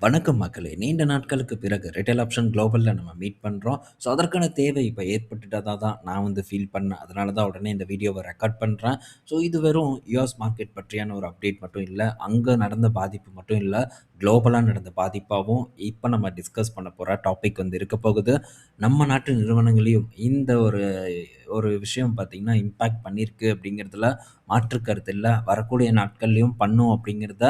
வணக்கம் மக்களே! நீண்ட நாட்களுக்கு பிறகு ரிட்டைல் ஆப்ஷன் குளோபலில் நம்ம மீட் பண்ணுறோம் ஸோ, அதற்கான தேவை இப்போ ஏற்பட்டுட்டதாக தான் நான் வந்து ஃபீல் பண்ணேன். அதனால தான் உடனே இந்த வீடியோவை ரெக்கார்ட் பண்ணுறேன் ஸோ, இது வெறும் யூஎஸ் மார்க்கெட் பற்றியான ஒரு அப்டேட் மட்டும் இல்லை அங்கே நடந்த பாதிப்பு மட்டும் இல்லை குளோபலாக நடந்த பாதிப்பாகவும் இப்போ நம்ம டிஸ்கஸ் பண்ண போகிற டாபிக் வந்து இருக்க போகுது. நம்ம நாட்டு நிறுவனங்களையும் இந்த ஒரு ஒரு விஷயம் பார்த்திங்கன்னா இம்பேக்ட் பண்ணியிருக்கு அப்படிங்கிறதுல மாற்று கருத்து இல்லை வரக்கூடிய நாட்கள்லையும் பண்ணும் அப்படிங்கிறத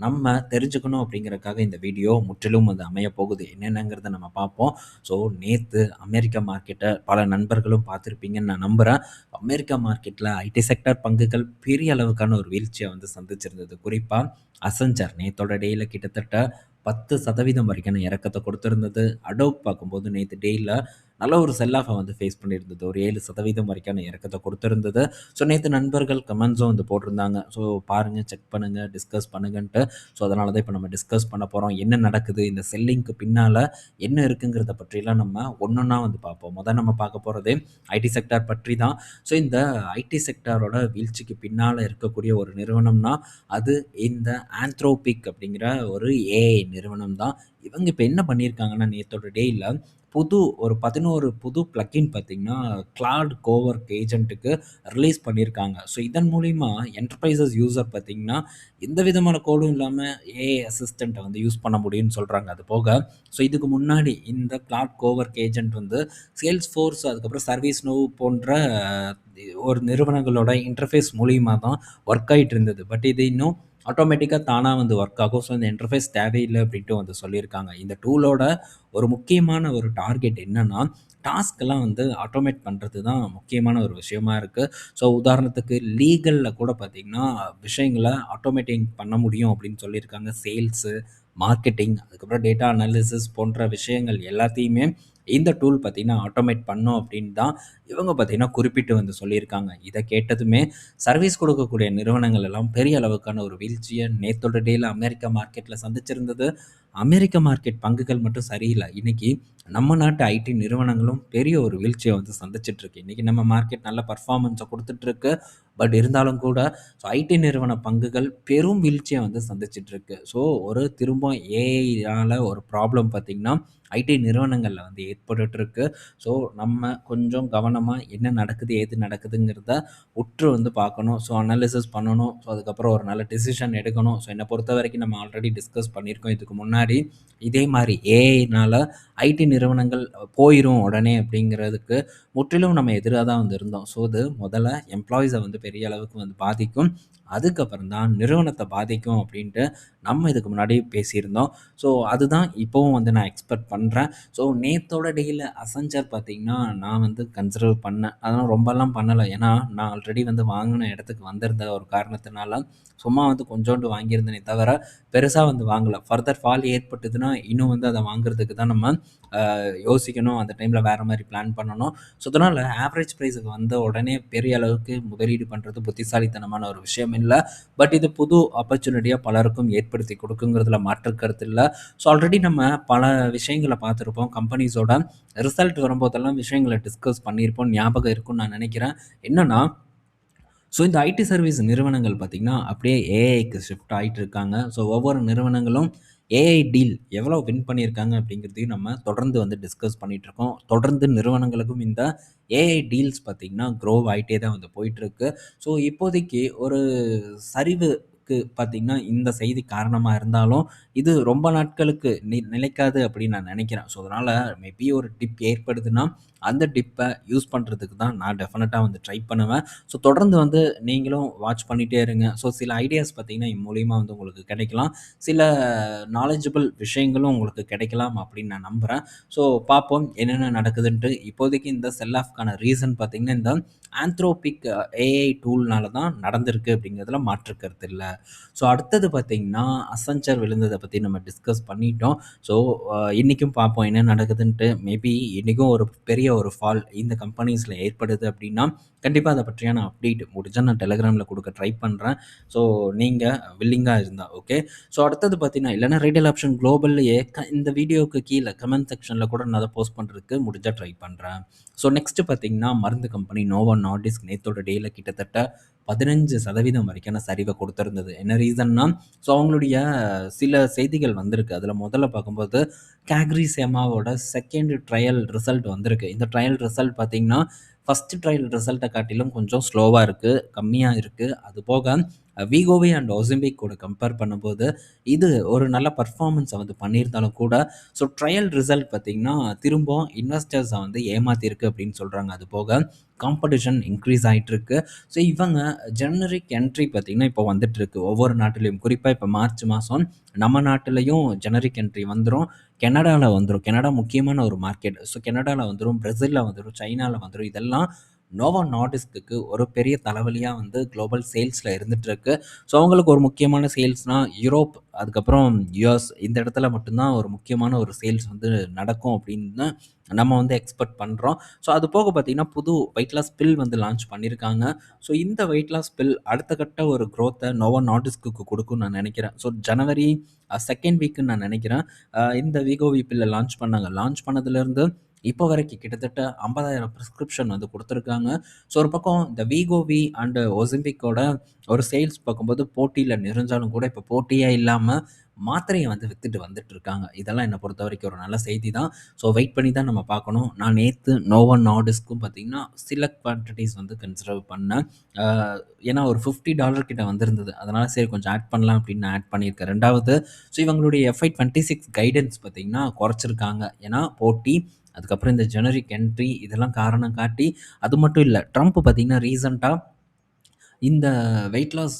நம்ம தெரிஞ்சுக்கணும் அப்படிங்கிறக்காக இந்த வீடியோ முற்றிலும் வந்து அமைய போகுது. என்னென்னங்கிறத நம்ம பார்ப்போம். ஸோ, நேற்று அமெரிக்க மார்க்கெட்டை பல நண்பர்களும் பார்த்துருப்பீங்கன்னு நான் நம்புகிறேன் அமெரிக்கா மார்க்கெட்டில் ஐடி செக்டார் பங்குகள் பெரிய அளவுக்கான ஒரு வீழ்ச்சியை வந்து சந்திச்சிருந்தது. குறிப்பாக அசஞ்சர் நேத்தோட டேயில் கிட்டத்தட்ட 10% வரைக்கான இறக்கத்தை கொடுத்துருந்தது அடோப் பார்க்கும்போது நேற்று டேயில் நல்ல ஒரு செல் வந்து ஃபேஸ் பண்ணியிருந்தது. ஒரு ஏழு சதவீதம் வரைக்கான இறக்கத்தை கொடுத்துருந்தது ஸோ, நேற்று நண்பர்கள் கமெண்ட்ஸும் வந்து போட்டிருந்தாங்க. ஸோ, பாருங்கள் செக் பண்ணுங்கள் டிஸ்கஸ் பண்ணுங்கன்ட்டு. ஸோ, அதனால தான் இப்போ நம்ம டிஸ்கஸ் பண்ண போகிறோம் என்ன நடக்குது? இந்த செல்லிங்க்கு பின்னால் என்ன இருக்குங்கிறத பற்றிலாம் நம்ம ஒன்றுன்னா வந்து பார்ப்போம். முதல் நம்ம பார்க்க போகிறது ஐடி செக்டார் பற்றி தான். ஸோ, இந்த ஐடி செக்டாரோட வீழ்ச்சிக்கு பின்னால் இருக்கக்கூடிய ஒரு நிறுவனம்னா, அது இந்த ஆந்த்ரோபிக் அப்படிங்கிற ஒரு ஏஐ நிறுவனம் தான். இவங்க இப்போ என்ன பண்ணியிருக்காங்கன்னா, நேற்றோட டேயில் புது ஒரு 11 புது பிளக்கின் பார்த்தீங்கன்னா, கிளாட் கோவர்க் ஏஜென்ட்டுக்கு ரிலீஸ் பண்ணியிருக்காங்க. ஸோ, இதன் மூலிமா என்டர்பிரைசஸ் யூஸர் பார்த்தீங்கன்னா, எந்த விதமான கோடும் இல்லாமல் ஏஐ அசிஸ்டண்ட்டை வந்து யூஸ் பண்ண முடியும்னு சொல்கிறாங்க அது போக ஸோ, இதுக்கு முன்னாடி இந்த கிளாட் கோவர்க் ஏஜென்ட் வந்து சேல்ஸ் ஃபோர்ஸ் அதுக்கப்புறம் சர்வீஸ் நோவ் போன்ற ஒரு நிறுவனங்களோட இன்டர்ஃபேஸ் மூலியமாக தான் ஒர்க் ஆகிட்டு இருந்தது. பட் இது இன்னும் ஆட்டோமேட்டிக்காக தானாக வந்து ஒர்க் ஆகும். ஸோ, இந்த இன்டர்ஃபேஸ் தேவையில்லை அப்படின்ட்டு வந்து சொல்லியிருக்காங்க. இந்த டூலோட ஒரு முக்கியமான ஒரு டார்கெட் என்னென்னா டாஸ்க்கெல்லாம் வந்து ஆட்டோமேட் பண்ணுறது தான் முக்கியமான ஒரு விஷயமா இருக்குது ஸோ, உதாரணத்துக்கு லீகலில் கூட பார்த்திங்கன்னா விஷயங்களை ஆட்டோமேட்டிங் பண்ண முடியும் அப்படின்னு சொல்லியிருக்காங்க. சேல்ஸு, மார்க்கெட்டிங் அதுக்கப்புறம் டேட்டா அனாலிசிஸ் போன்ற விஷயங்கள் எல்லாத்தையுமே இந்த டூல் பார்த்தீங்கன்னா, ஆட்டோமேட் பண்ணும் அப்படின்னு தான் இவங்க பார்த்தீங்கன்னா, குறிப்பிட்டு வந்து சொல்லியிருக்காங்க. இதை கேட்டதுமே சர்வீஸ் கொடுக்கக்கூடிய நிறுவனங்கள் எல்லாம் பெரிய அளவுக்கான ஒரு வீழ்ச்சியை நேத்தோட டேல அமெரிக்கா மார்க்கெட்டில் சந்திச்சிருந்தது. அமெரிக்க மார்க்கெட் பங்குகள் மட்டும் சரியில்லை இன்றைக்கி நம்ம நாட்டு ஐடி நிறுவனங்களும் பெரிய ஒரு வீழ்ச்சியை வந்து சந்திச்சிட்ருக்கு இன்றைக்கி நம்ம மார்க்கெட் நல்ல பர்ஃபார்மன்ஸை கொடுத்துட்ருக்கு பட் இருந்தாலும் கூட ஸோ, ஐடி நிறுவன பங்குகள் பெரும் வீழ்ச்சியை வந்து சந்திச்சிட்ருக்கு ஸோ, ஒரு திரும்ப ஏஐனால் ஒரு ப்ராப்ளம் பார்த்தீங்கன்னா, ஐடி நிறுவனங்களில் வந்து ஏற்பட்டுருக்கு ஸோ, நம்ம கொஞ்சம் கவனமாக என்ன நடக்குது? ஏது நடக்குதுங்கிறத உற்று வந்து பார்க்கணும். ஸோ, அனாலிசிஸ் பண்ணணும். ஸோ, அதுக்கப்புறம் ஒரு நல்ல டிசிஷன் எடுக்கணும். ஸோ, என்னை பொறுத்த வரைக்கும் நம்ம ஆல்ரெடி டிஸ்கஸ் பண்ணியிருக்கோம் இதுக்கு முன்னாடி. இதே மாதிரி ஏஐனால் ஐடி நிறுவனங்கள் போயிடும் உடனே அப்படிங்கிறதுக்கு முற்றிலும் நம்ம எதிராக தான் வந்து இருந்தோம். ஸோ, இது முதல்ல எம்ப்ளாயீஸை வந்து பெரிய அளவுக்கு வந்து பாதிக்கும். அதுக்கப்புறம் தான் நிறுவனத்தை பாதிக்கும் அப்படின்ட்டு நம்ம இதுக்கு முன்னாடி பேசியிருந்தோம். ஸோ, அதுதான் இப்போவும் வந்து நான் எக்ஸ்பெக்ட் பண்ணுறேன் ஸோ, நேத்தோட டேல அசஞ்சர் பார்த்தீங்கன்னா, நான் வந்து கன்சிடர் பண்ணேன். அதெல்லாம் ரொம்பலாம் பண்ணலை ஏன்னா, நான் ஆல்ரெடி வந்து வாங்கின இடத்துக்கு வந்திருந்த ஒரு காரணத்தினால, சும்மா வந்து கொஞ்சோண்டு வாங்கியிருந்தேனே தவிர, பெருசாக வந்து வாங்கலை ஃபர்தர் ஃபால் ஏற்பட்டதுன்னா, இன்னும் வந்து அதை வாங்குறதுக்கு தான் நம்ம யோசிக்கணும். அந்த டைமில் வேறு மாதிரி பிளான் பண்ணணும். ஸோ, அதனால் ஆவரேஜ் ப்ரைஸுக்கு வந்த உடனே பெரிய அளவுக்கு முதலீடு பண்ணுறது புத்திசாலித்தனமான ஒரு விஷயம் இல்லை பட் இது புது ஆப்பர்ச்சுனிட்டியாக பலருக்கும் ஏற்படுத்தி கொடுக்குங்கிறதுல மாற்று கருத்து இல்லை ஸோ, ஆல்ரெடி நம்ம பல விஷயங்களை பார்த்துருப்போம் கம்பெனிஸோட ரிசல்ட் வரும்போதெல்லாம் விஷயங்கள டிஸ்கஸ் பண்ணியிருப்போம். ஞாபகம் இருக்கும்னு நான் நினைக்கிறேன். என்னென்னா ஸோ, இந்த ஐடி சர்வீஸ் நிறுவனங்கள் பார்த்தீங்கன்னா, அப்படியே ஏஐக்கு ஷிஃப்ட் ஆகிட்டு இருக்காங்க. ஸோ, ஒவ்வொரு நிறுவனங்களும் ஏஐ டீல் எவ்வளோ வின் பண்ணியிருக்காங்க அப்படிங்கிறதையும் நம்ம தொடர்ந்து வந்து டிஸ்கஸ் பண்ணிகிட்ருக்கோம் தொடர்ந்து நிறுவனங்களுக்கும் இந்த ஏஐ டீல்ஸ் பார்த்தீங்கன்னா, க்ரோவ் ஆகிட்டே தான் வந்து போயிட்டுருக்கு. ஸோ, இப்போதைக்கு ஒரு சரிவுக்கு பார்த்தீங்கன்னா, இந்த செய்தி காரணமாக இருந்தாலும், இது ரொம்ப நாட்களுக்கு நி நிலைக்காது அப்படின்னு நான் நினைக்கிறேன். ஸோ, அதனால் மேபி ஒரு டிப் ஏற்படுதுன்னா, அந்த டிப்பை யூஸ் பண்ணுறதுக்கு தான் நான் டெஃபினட்டாக வந்து ட்ரை பண்ணுவேன். ஸோ, தொடர்ந்து வந்து நீங்களும் வாட்ச் பண்ணிகிட்டே இருங்க. ஸோ, சில ஐடியாஸ் பார்த்தீங்கன்னா, இது மூலியமாக வந்து உங்களுக்கு கிடைக்கலாம். சில நாலேஜபிள் விஷயங்களும் உங்களுக்கு கிடைக்கலாம் அப்படின்னு நான் நம்புகிறேன் ஸோ, பார்ப்போம் என்னென்ன நடக்குதுன்ட்டு. இப்போதைக்கு இந்த செல் ஆஃப்க்கான ரீசன் பார்த்திங்கன்னா இந்த ஆந்த்ரோபிக் ஏஐ டூல்னால தான் நடந்திருக்கு அப்படிங்கிறதுல மாற்று கருத்து ஸோ, அடுத்தது பார்த்திங்கன்னா அசஞ்சர் விழுந்ததை பற்றி நம்ம டிஸ்கஸ் பண்ணிட்டோம். ஸோ, uh, இன்றைக்கும் பார்ப்போம் என்ன நடக்குதுன்ட்டு. மேபி இன்றைக்கும் ஒரு பெரிய ஒரு ஃபால் இந்த கம்பெனிஸில் ஏற்படுது அப்படின்னா, கண்டிப்பாக அதை பற்றியான அப்டேட் முடிஞ்சால் நான் டெலகிராமில் கொடுக்க ட்ரை பண்ணுறேன் ஸோ, நீங்கள் வில்லிங்காக இருந்தால் ஓகே. ஸோ, அடுத்தது பார்த்தீங்கன்னா, இல்லைனா ரீடெயில் ஆப்ஷன் குளோபல்லையே க இந்த வீடியோவுக்கு கீழே கமெண்ட் செக்ஷனில் கூட நான் அதை போஸ்ட் பண்ணுறதுக்கு முடிஞ்சால் ட்ரை பண்ணுறேன் ஸோ, நெக்ஸ்ட்டு பார்த்தீங்கன்னா, மருந்து கம்பெனி நோவா நார்டிஸ்க் நேத்தோட டேயில் கிட்டத்தட்ட 15% வரைக்கான சரிவை கொடுத்துருந்தது என்ன ரீசன்னா, ஸோ அவங்களுடைய சில செய்திகள் வந்திருக்கு. அதில் முதல்ல பார்க்கும்போது, கேக்ரி சேமாவோட செகண்ட் ட்ரையல் ரிசல்ட் வந்திருக்கு. இந்த ட்ரையல் ரிசல்ட் பார்த்திங்கன்னா ஃபர்ஸ்ட் ட்ரையல் ரிசல்ட்டை காட்டிலும் கொஞ்சம் ஸ்லோவாக இருக்குது கம்மியாக இருக்குது அது போக வீகோவி அண்ட் ஒசிம்பிக் கூட கம்பேர் பண்ணும்போது, இது ஒரு நல்ல பர்ஃபார்மன்ஸை வந்து பண்ணியிருந்தாலும் கூட, ஸோ ட்ரையல் ரிசல்ட் பார்த்தீங்கன்னா, திரும்பவும் இன்வெஸ்டர்ஸை வந்து ஏமாத்திருக்கு அப்படின்னு சொல்கிறாங்க அது போக காம்படிஷன் இன்க்ரீஸ் ஆகிட்டுருக்கு ஸோ இவங்க ஜெனரிக் என்ட்ரி பார்த்திங்கன்னா இப்போ வந்துட்டுருக்கு. ஒவ்வொரு நாட்டிலையும். குறிப்பாக இப்போ மார்ச் மாதம் நம்ம நாட்டிலையும் ஜெனரிக் என்ட்ரி வந்துடும் கெனடாவில் வந்துடும் கனடா முக்கியமான ஒரு மார்க்கெட். ஸோ கெனடாவில் வந்துடும் பிரேசில்ல வந்துடும் சைனாவில் வந்துடும் இதெல்லாம் நோவோ நார்டிஸ்க்குக்கு ஒரு பெரிய தலைவலியாக வந்து குளோபல் சேல்ஸில் இருந்துகிட்ருக்கு ஸோ அவங்களுக்கு ஒரு முக்கியமான சேல்ஸ்னால் யூரோப், அதுக்கப்புறம் யுஎஸ் இந்த இடத்துல மட்டும்தான் ஒரு முக்கியமான ஒரு சேல்ஸ் வந்து நடக்கும் அப்படின்னு நம்ம வந்து எக்ஸ்பெக்ட் பண்ணுறோம் ஸோ அது போக பார்த்தீங்கன்னா, புது வெயிட் லாஸ் பில் வந்து லான்ச் பண்ணியிருக்காங்க. ஸோ இந்த வெயிட் லாஸ் பில் அடுத்த கட்ட ஒரு க்ரோத்தை நோவோ நார்டிஸ்க்குக்கு கொடுக்கும்னு நான் நினைக்கிறேன் ஸோ ஜனவரி செகண்ட் வீக்குன்னு நான் நினைக்கிறேன் இந்த விகோவி பில்லை லான்ச் பண்ணாங்க. லான்ச் பண்ணதுலேருந்து இப்போ வரைக்கும் கிட்டத்தட்ட ஐம்பதாயிரம் ப்ரிஸ்கிரிப்ஷன் வந்து கொடுத்துருக்காங்க ஸோ ஒரு பக்கம் இந்த வீகோவி அண்டு ஒசிம்பிக்கோட ஒரு சேல்ஸ் பார்க்கும்போது போட்டியில் நிறைஞ்சாலும் கூட, இப்போ போட்டியே இல்லாமல் மாத்திரையை வந்து வித்துட்டு வந்துட்டுருக்காங்க. இதெல்லாம் என்னை பொறுத்த வரைக்கும் ஒரு நல்ல செய்தி தான். ஸோ வெயிட் பண்ணி தான் நம்ம பார்க்கணும். நான் நேற்று நோவோ நாடிஸ்க்கும் பார்த்தீங்கன்னா, சில குவான்டிட்டிஸ் வந்து கன்சிடர் பண்ணேன். ஏன்னா ஒரு $50 கிட்ட வந்திருந்தது. அதனால் சரி கொஞ்சம் ஆட் பண்ணலாம் அப்படின்னு நான் ஆட் பண்ணியிருக்கேன். ரெண்டாவது ஸோ இவங்களுடைய எஃப்ஐ 26 கைடன்ஸ் பார்த்தீங்கன்னா, குறைச்சிருக்காங்க. ஏன்னா போட்டி, அதுக்கப்புறம் இந்த ஜெனரிக் என்ட்ரி இதெல்லாம் காரணம் காட்டி, அது மட்டும் இல்லை ட்ரம்ப் பார்த்தீங்கன்னா, ரீசண்டாக இந்த வெயிட் லாஸ்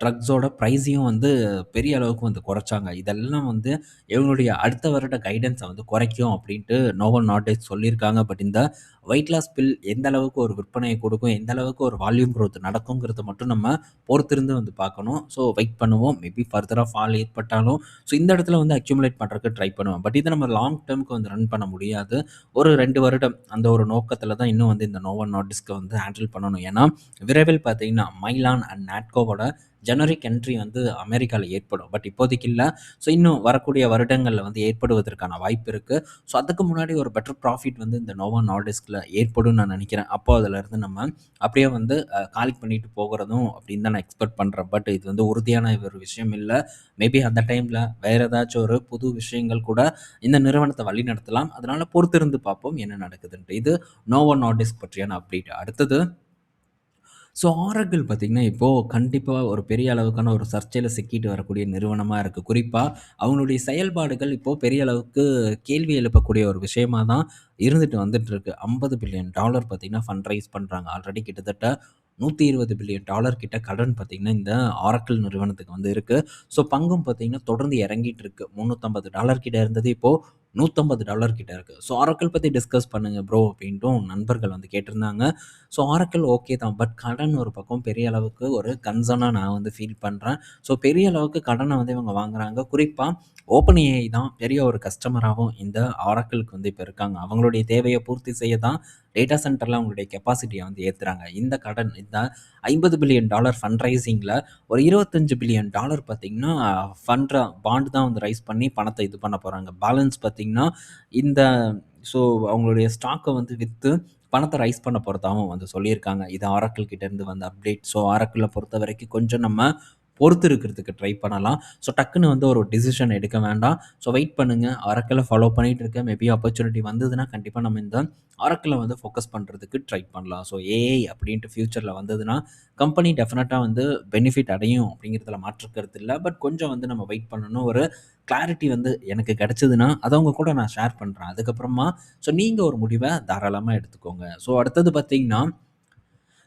ட்ரக்ஸோட ப்ரைஸையும் வந்து பெரிய அளவுக்கு வந்து குறைச்சாங்க. இதெல்லாம் வந்து இவங்களுடைய அடுத்த வருட கைடன்ஸை வந்து குறைக்கும் அப்படின்ட்டு நோவோ நாட்டேஜ் சொல்லியிருக்காங்க. பட் இந்த வெயிட் லாஸ் பில் எந்த அளவுக்கு ஒரு விற்பனையை கொடுக்கும் எந்த அளவுக்கு ஒரு வால்யூம் குரோத் நடக்குங்கிறத மட்டும் நம்ம பொறுத்திருந்து வந்து பார்க்கணும். ஸோ வெயிட் பண்ணுவோம். மேபி ஃபர்தராக ஃபால் ஏற்பட்டாலும், ஸோ இந்த இடத்துல வந்து அக்யூமுலேட் பண்ணுறதுக்கு ட்ரை பண்ணுவேன். பட் இதை நம்ம லாங் டேர்முக்கு வந்து ரன் பண்ண முடியாது. ஒரு ரெண்டு வருடம் அந்த ஒரு நோக்கத்தில் தான் இன்னும் வந்து இந்த நோவோ நோட்டிஸ்க்கு வந்து ஹேண்டில் பண்ணணும். ஏன்னா, விரைவில் பார்த்தீங்கன்னா, மைலான் அண்ட் நாட்கோவோட ஜெனரிக் என்ட்ரி வந்து அமெரிக்காவில் ஏற்படும். பட் இப்போதைக்கு இல்லை ஸோ இன்னும் வரக்கூடிய வருடங்களில் வந்து ஏற்படுவதற்கான வாய்ப்பு இருக்குது ஸோ அதுக்கு முன்னாடி ஒரு பெட்டர் ப்ராஃபிட் வந்து இந்த நோவா நார்டிஸ்க்ல ஏற்படும்னு நான் நினைக்கிறேன் அப்போ அதிலருந்து நம்ம அப்படியே வந்து காலிக் பண்ணிட்டு போகிறதும் அப்படின்னு தான் நான் எக்ஸ்பெக்ட் பண்ணுறேன் பட் இது வந்து உறுதியான ஒரு விஷயம் இல்லை மேபி அந்த டைமில் வேற ஏதாச்சும் ஒரு புது விஷயங்கள் கூட இந்த நிறுவனத்தை வழி நடத்தலாம் அதனால் பொறுத்திருந்து பார்ப்போம் என்ன நடக்குதுன்ட்டு. இது நோவா நார்டிஸ்க் பற்றியான அப்டேட். அடுத்தது ஸோ ஆரக்கிள் பார்த்தீங்கன்னா, இப்போது கண்டிப்பாக ஒரு பெரிய அளவுக்கான ஒரு சர்ச்சையில் சிக்கிட்டு வரக்கூடிய நிறுவனமாக இருக்குது குறிப்பாக அவங்களுடைய செயல்பாடுகள் இப்போது பெரிய அளவுக்கு கேள்வி எழுப்பக்கூடிய ஒரு விஷயமா தான் இருந்துட்டு வந்துட்டுருக்கு. $50 பில்லியன் பார்த்திங்கன்னா ஃபண்ட் ரைஸ் பண்ணுறாங்க ஆல்ரெடி கிட்டத்தட்ட $120 பில்லியன் டாலர் கிட்ட கடன் பார்த்திங்கன்னா இந்த ஆரக்கிள் நிறுவனத்துக்கு வந்து இருக்குது ஸோ பங்கும் பார்த்திங்கன்னா தொடர்ந்து இறங்கிட்டு இருக்கு. $350 கிட்ட இருந்தது நூற்றம்பது டாலர் கிட்ட இருக்கு. ஸோ ஆரக்கல் பற்றி டிஸ்கஸ் பண்ணுங்கள் ப்ரோ அப்படின்ட்டும் நண்பர்கள் வந்து கேட்டிருந்தாங்க. ஸோ ஆரக்கிள் ஓகே தான். பட் கடன் ஒரு பக்கம் பெரிய அளவுக்கு ஒரு கன்சர்னாக நான் வந்து ஃபீல் பண்ணுறேன் ஸோ பெரிய அளவுக்கு கடனை வந்து இவங்க வாங்குறாங்க. குறிப்பாக ஓப்பன் ஏஐ தான் பெரிய ஒரு கஸ்டமராகவும் இந்த ஆரக்கிளுக்கு வந்து இப்போ இருக்காங்க. அவங்களுடைய தேவையை பூர்த்தி செய்ய தான் டேட்டா சென்டரில் அவங்களுடைய கெப்பாசிட்டியை வந்து ஏற்றுறாங்க இந்த கடன் இந்த ஐம்பது பில்லியன் டாலர் ஃபண்ட் ரைசிங்கில் ஒரு இருபத்தஞ்சு பில்லியன் டாலர் பார்த்திங்கன்னா ஃபண்ட் பாண்ட் தான் வந்து ரைஸ் பண்ணி பணத்தை இது பண்ண போகிறாங்க பேலன்ஸ் பற்றி இந்த ஸோ அவங்களுடைய ஸ்டாக்கை வந்து விற்று பணத்தை ரைஸ் பண்ண போறதாவும் வந்து சொல்லியிருக்காங்க. இது ஆரக்கிள் கிட்டேருந்து வந்த அப்டேட். ஸோ ஆர்களை பொறுத்த வரைக்கும் கொஞ்சம் நம்ம பொறுத்து இருக்கிறதுக்கு ட்ரை பண்ணலாம். ஸோ டக்குன்னு வந்து ஒரு டிசிஷன் எடுக்க வேண்டாம். ஸோ வெயிட் பண்ணுங்கள் அரக்கில் ஃபாலோ பண்ணிகிட்டு இருக்கேன். மேபி ஆப்பர்ச்சுனிட்டி வந்ததுன்னா கண்டிப்பாக நம்ம இந்த அரக்கில் வந்து ஃபோக்கஸ் பண்ணுறதுக்கு ட்ரை பண்ணலாம். ஸோ ஏஐ அப்படின்ட்டு ஃப்யூச்சரில் வந்ததுன்னா, கம்பெனி டெஃபினட்டாக வந்து பெனிஃபிட் அடையும் அப்படிங்கிறதுல மாற்றுக்கிறது இல்லை பட் கொஞ்சம் வந்து நம்ம வெயிட் பண்ணணும். ஒரு கிளாரிட்டி வந்து எனக்கு கிடச்சிதுன்னா அதை அவங்க கூட நான் ஷேர் பண்ணுறேன் அதுக்கப்புறமா ஸோ நீங்கள் ஒரு முடிவை தாராளமாக எடுத்துக்கோங்க. ஸோ அடுத்தது பார்த்திங்கன்னா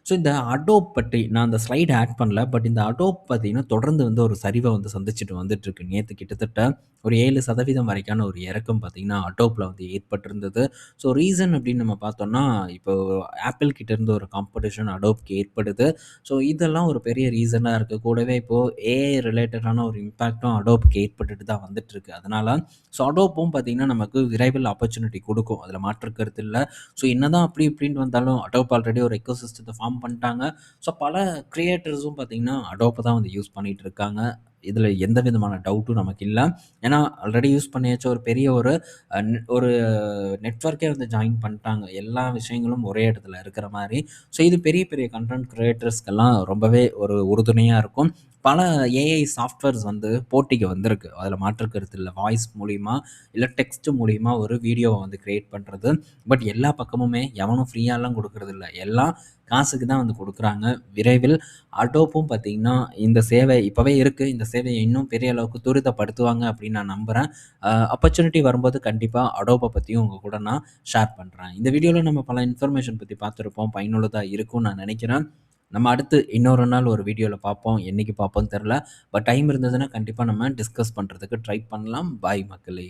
ஸோ இந்த அடோப் பற்றி நான் அந்த ஸ்லைட் ஆட் பண்ணல. பட் இந்த அடோப் பார்த்தீங்கன்னா, தொடர்ந்து வந்து ஒரு சரிவை வந்து சந்திச்சுட்டு வந்துட்டுருக்கு. நேற்று கிட்டத்தட்ட ஒரு ஏழு சதவீதம் வரைக்கான ஒரு இறக்கம் பார்த்தீங்கன்னா, அடோப்பில் வந்து ஏற்பட்டிருந்தது. ஸோ ரீசன் அப்படின்னு நம்ம பார்த்தோம்னா, இப்போ ஆப்பிள் கிட்டேருந்து ஒரு காம்படிஷன் அடோப்க்கு ஏற்படுது. ஸோ இதெல்லாம் ஒரு பெரிய ரீசனாக இருக்குது கூடவே இப்போது ஏஐ ரிலேட்டடான ஒரு இம்பேக்டும் அடோப்க்கு ஏற்பட்டுட்டு தான் வந்துட்டுருக்கு. அதனால் ஸோ அடோப்பும் பார்த்தீங்கன்னா, நமக்கு விரைவில் ஆப்பர்ச்சுனிட்டி கொடுக்கும் அதில் மாற்றுக்கிறது இல்லை ஸோ என்ன தான் அப்படி இப்படின்னு வந்தாலும் அடோப் ஆல்ரெடி ஒரு எக்கோசிஸ்டத்த ஃபார்ம் பண்ணிட்டாங்க. ஸோ பல க்ரியேட்டர்ஸும் பார்த்தீங்கன்னா, அடோப்பை தான் வந்து யூஸ் பண்ணிகிட்டு இருக்காங்க. இதில் எந்த விதமான டவுட்டும் நமக்கு இல்லை ஏன்னா, ஆல்ரெடி யூஸ் பண்ணியாச்ச ஒரு பெரிய ஒரு ஒரு நெட்வொர்க்கே வந்து ஜாயின் பண்ணிட்டாங்க. எல்லா விஷயங்களும் ஒரே இடத்துல இருக்கிற மாதிரி ஸோ இது பெரிய பெரிய கன்டென்ட் க்ரியேட்டர்ஸ்க்கெல்லாம் ரொம்பவே ஒரு உறுதுணையாக இருக்கும். பல ஏஐ சாஃப்ட்வேர்ஸ் வந்து போட்டிக்கு வந்திருக்கு. அதில் மாற்று கருத்து வாய்ஸ் மூலிமா இல்லை டெக்ஸ்ட் மூலிமா ஒரு வீடியோவை வந்து க்ரியேட் பண்ணுறது பட் எல்லா பக்கமுமே எவனும் ஃப்ரீயாலாம் குடுக்குறதில்ல. எல்லாம் காசுக்கு தான் வந்து கொடுக்குறாங்க விரைவில் அடோப்பும் பார்த்தீங்கன்னா, இந்த சேவை இப்போவே இருக்குது இந்த சேவையை இன்னும் பெரிய அளவுக்கு துரிதப்படுத்துவாங்க அப்படின்னு நான் நம்புகிறேன் ஆப்பர்ச்சுனிட்டி வரும்போது கண்டிப்பாக அடோபை பற்றியும் உங்கள் கூட நான் ஷேர் பண்ணுறேன் இந்த வீடியோவில் நம்ம பல இன்ஃபர்மேஷன் பற்றி பார்த்துருப்போம் பயனுள்ளதாக இருக்கும்னு நான் நினைக்கிறேன். நம்ம அடுத்து இன்னொரு நாள் ஒரு வீடியோவில் பார்ப்போம். என்னைக்கு பார்ப்போம்னு தெரில பட் டைம் இருந்ததுன்னா கண்டிப்பாக நம்ம டிஸ்கஸ் பண்ணுறதுக்கு ட்ரை பண்ணலாம். பாய் மக்களே!